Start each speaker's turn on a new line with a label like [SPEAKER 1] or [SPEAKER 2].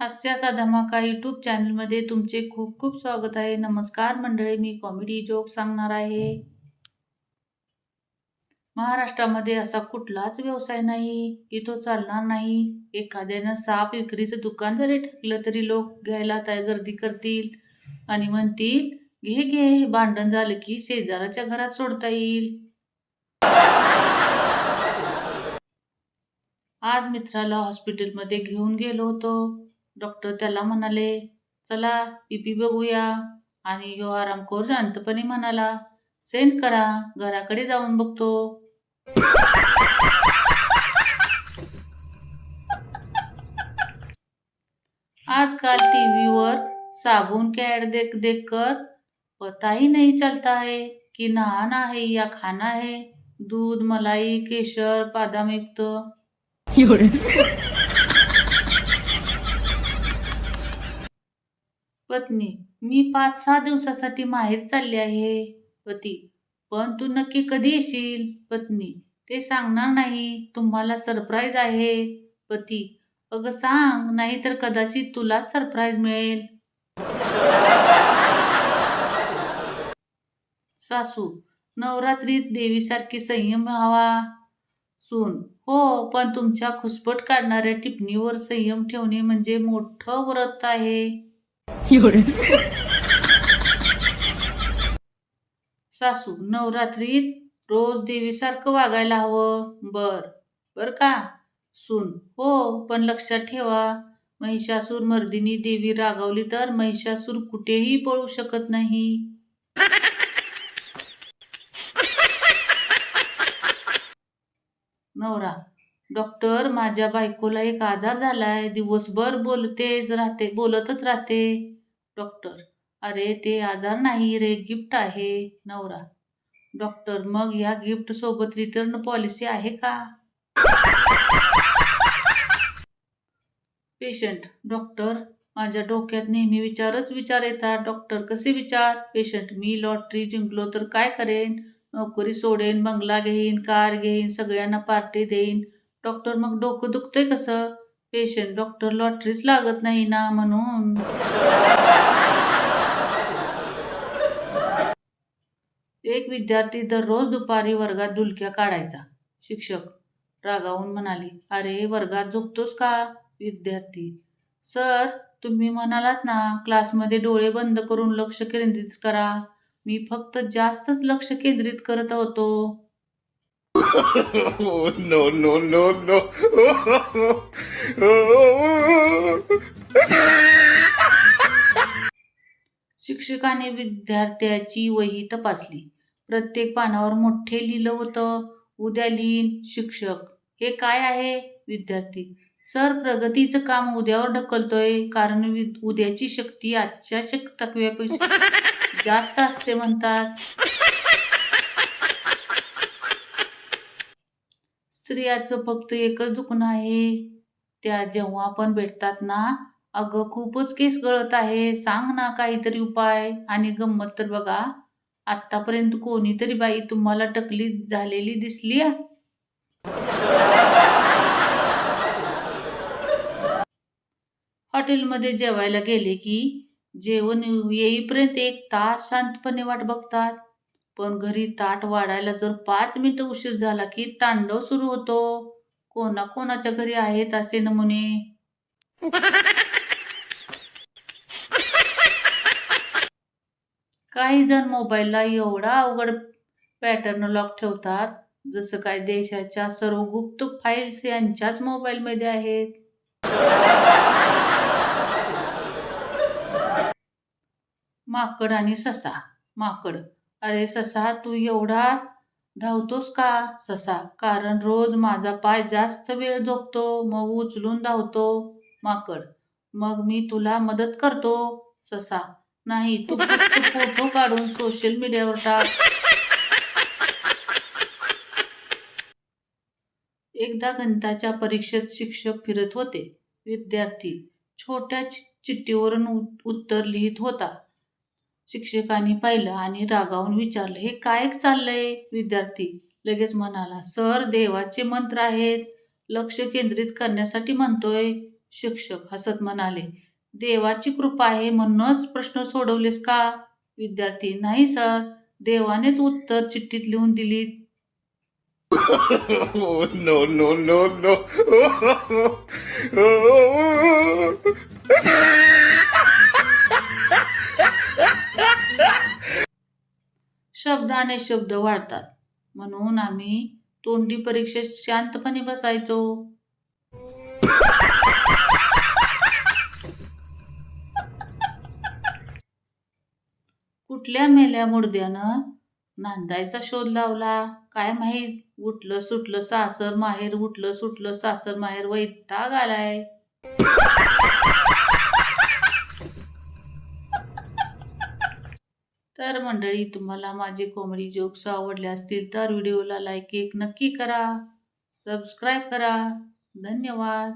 [SPEAKER 1] हास्याचा धमाका यूट्यूब चॅनलमध्ये तुमचे खूप खूप स्वागत आहे. नमस्कार मंडळी मी कॉमेडी जोक सांगणार आहे. महाराष्ट्रामध्ये असा कुठलाच व्यवसाय नाही की तो चालणार नाही. एखाद्यानं साप विक्रीचं दुकान जरी टाकलं तरी लोक घ्यायला तय गर्दी करतील आणि म्हणतील घे घे भांडण झालं की शेजाराच्या घरात सोडता येईल. आज मित्राला हॉस्पिटलमध्ये घेऊन गेलो होतो. डॉक्टर त्याला म्हणाले चला पीपी बघूया. आणि ह्यो आरामखोर शांतपणे म्हणाला सेंड करा घराकडे जाऊन बघतो. आजकाल टीव्हीवर साबुन के ऐड देख देख कर पता ही नहीं चलता है कि नहाना है या खाना है दूध मलाई केशर बादाम युक्त. पत्नी मी पाच सहा दिवसासाठी माहेर चालले आहे. पती पण तू नक्की कधी येशील? पत्नी ते सांगणार नाही. तुम्हाला सरप्राईज आहे. पती अगं सांग नाही तर कदाचित तुला सरप्राईज मिळेल. सासू नवरात्रीत देवीसारखी संयम हवा सून हो पण तुमच्या खुसपट काढणाऱ्या टिपणीवर संयम ठेवणे म्हणजे मोठं व्रत आहे. सासू नवरात्रीत रोज देवीसारखं वागायला हवं. बर. बर का? सून. हो पण लक्षात ठेवा. महिषासूर मर्दिनी देवी रागावली तर महिषासूर कुठेही पळू शकत नाही. नवरा डॉक्टर माझ्या बायकोला एक आजार झालाय दिवसभर बोलतेच राहते बोलतच राहते. डॉक्टर अरे ते आजार नाही रे गिफ्ट आहे नवरा. डॉक्टर मग ह्या गिफ्ट सोबत रिटर्न पॉलिसी आहे का? पेशंट डॉक्टर माझ्या डोक्यात नेहमी विचारच विचार येतात. डॉक्टर कसे विचार? पेशंट मी लॉटरी जिंकलो तर काय करेन? नोकरी सोडेन बंगला घेईन कार घेईन सगळ्यांना पार्टी देईन. डॉक्टर मग डोकं दुखतंय कसं? पेशंट डॉक्टर लॉटरीच लागत नाही ना म्हणून. एक विद्यार्थी दररोज दुपारी वर्गात डुलक्या काढायचा. शिक्षक रागावून म्हणाली अरे वर्गात झोपतोस का? विद्यार्थी सर तुम्ही म्हणालात ना क्लासमध्ये डोळे बंद करून लक्ष केंद्रित करा. मी फक्त जास्तच लक्ष केंद्रित करत होतो.
[SPEAKER 2] No, no, no, no.
[SPEAKER 1] शिक्षकाने विद्यार्थ्याची वही तपासली. प्रत्येक पानावर मोठे लिहिलं होतं उद्या लिहीन शिक्षक. हे काय आहे विद्यार्थी? सर प्रगतीचं काम उद्यावर ढकलतोय कारण वि- उद्याची शक्ती आजच्या शक तकव्यापेक्षा जास्त असते म्हणतात. स्त्रियाचं फक्त एकच दुखणं आहे. त्या जेव्हा पण भेटतात ना अगं खूपच केस गळत आहे. सांग ना काहीतरी उपाय. आणि गंमत तर बघा आत्तापर्यंत कोणीतरी बाई तुम्हाला टकली झालेली दिसली या हॉटेलमध्ये जेवायला गेले की जेवण येईपर्यंत एक तास शांतपणे वाट बघतात. पण घरी ताट वाढायला जर पाच मिनिटं उशीर झाला की तांडव सुरू होतो. कोणाकोणाच्या घरी आहेत असे नमुने? काही जण मोबाईलला एवढा अवघड पॅटर्न लॉक ठेवतात जसं काय देशाच्या सर्व गुप्त फाईल्स यांच्याच मोबाईलमध्ये आहेत. माकड आणि ससा. माकड. अरे ससा तू एवढा धावतोस का ससा? कारण रोज माझा पाय जास्त वेळ झोपतो मग उचलून धावतो. माकड मग मी तुला मदत करतो ससा. नाही तू फोटो काढून सोशल मीडियावर टाक. एकदा गणिताच्या परीक्षेत शिक्षक फिरत होते. विद्यार्थी छोट्या चि- चिठ्ठीवरून उत्तर लिहित होता. शिक्षकांनी पाहिलं आणि रागावून विचारलं हे काय चाललंय विद्यार्थी? लगेच म्हणाला सर देवाचे मंत्र आहेत. लक्ष केंद्रित करण्यासाठी म्हणतोय शिक्षक हसत म्हणाले. देवाची कृपा आहे म्हणूनच प्रश्न सोडवलेस का? विद्यार्थी नाही सर. देवानेच उत्तर चिठ्ठीत लिहून दिली
[SPEAKER 2] नो नो नो नो
[SPEAKER 1] शब्दाने शब्द वाढतात. म्हणून आम्ही तोंडी परीक्षेत शांतपणे बसायचो. कुठल्या मेल्या मुडद्यानं नांदायचा शोध लावला? काय माहीत? उठलं सुटलं सासर माहेर उठलं सुटलं सासर माहेर वैताग आलाय. तर मंडळी तुम्हाला माझे कॉमेडी जोक्स आवडले असतील तर व्हिडिओला लाईक एक नक्की करा सबस्क्राईब करा. धन्यवाद.